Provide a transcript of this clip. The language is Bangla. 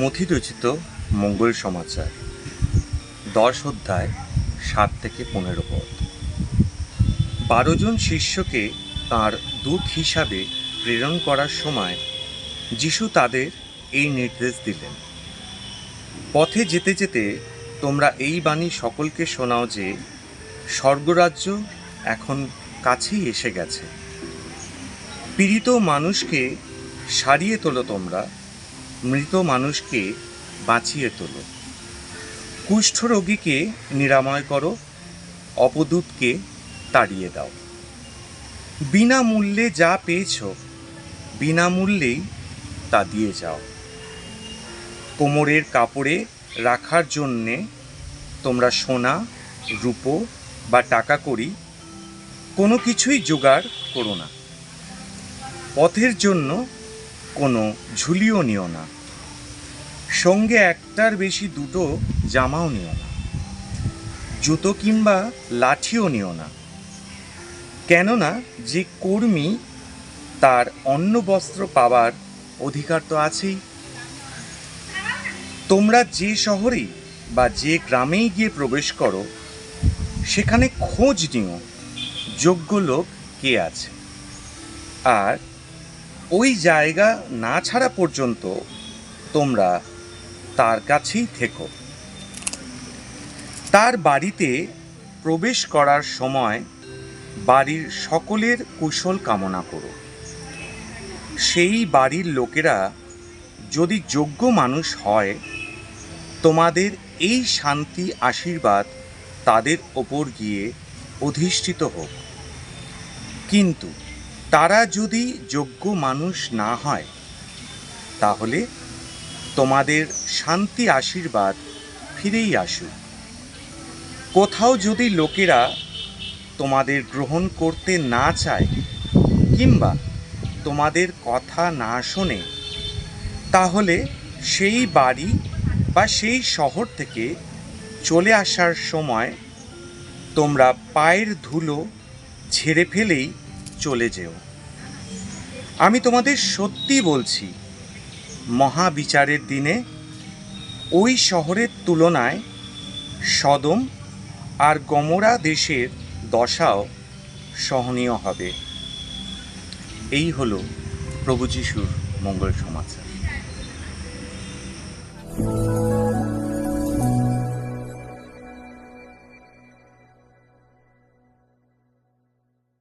মথিরচিত মঙ্গল সমাচার। দশ অধ্যায়, সাত থেকে পনেরো পদ। বারো জন শিষ্যকে তাঁর দূত হিসাবে প্রেরণ করার সময় যিশু তাদের এই নির্দেশ দিলেন, পথে যেতে যেতে তোমরা এই বাণী সকলকে শোনাও যে, স্বর্গরাজ্য এখন কাছেই এসে গেছে। পীড়িত মানুষকে সারিয়ে তোলো তোমরা মৃত মানুষকে বাঁচিয়ে তোলো। কুষ্ঠরোগীকে নিরাময় করো, অপদূতকে তাড়িয়ে দাও। বিনামূল্যে যা পেয়েছ, বিনামূল্যেই তা দিয়ে যাও। কোমরের কাপড়ে রাখার জন্যে তোমরা সোনা, রূপো বা টাকা করি কোনো কিছুই জোগাড় করো না। পথের জন্য কোনো ঝুলিও নিও না। সঙ্গে একটার বেশি দুটো জামাও নিও না। জুতো কিংবা লাঠিও নিও না। কেননা যে কর্মী তার অন্ন বস্ত্র পাওয়ার অধিকার তো আছেই। তোমরা যে শহরেই বা যে গ্রামেই গিয়ে প্রবেশ করো, সেখানে খোঁজ নিও, যোগ্য লোক কে আছে। আর ওই জায়গা না ছাড়া পর্যন্ত তোমরা তার কাছেই থেকো। তার বাড়িতে প্রবেশ করার সময় বাড়ির সকলের কুশল কামনা করো। সেই বাড়ির লোকেরা যদি যোগ্য মানুষ হয়, তোমাদের এই শান্তি আশীর্বাদ তাদের ওপর গিয়ে অধিষ্ঠিত হোক। কিন্তু তারা যদি যোগ্য মানুষ না হয়, তাহলে তোমাদের শান্তি আশীর্বাদ ফিরেই আসুক। কোথাও যদি লোকেরা তোমাদের গ্রহণ করতে না চায় কিংবা তোমাদের কথা না শোনে, তাহলে সেই বাড়ি বা সেই শহর থেকে চলে আসার সময় তোমরা পায়ের ধুলো ছেড়ে ফেলেই চলে যেও। আমি তোমাদের সত্যি বলছি, মহাবিচারের দিনে ওই শহরের তুলনায় সদম আর গমরা দেশের দশাও সহনীয় হবে। এই হলো প্রভু যিশুর মঙ্গল সমাচার।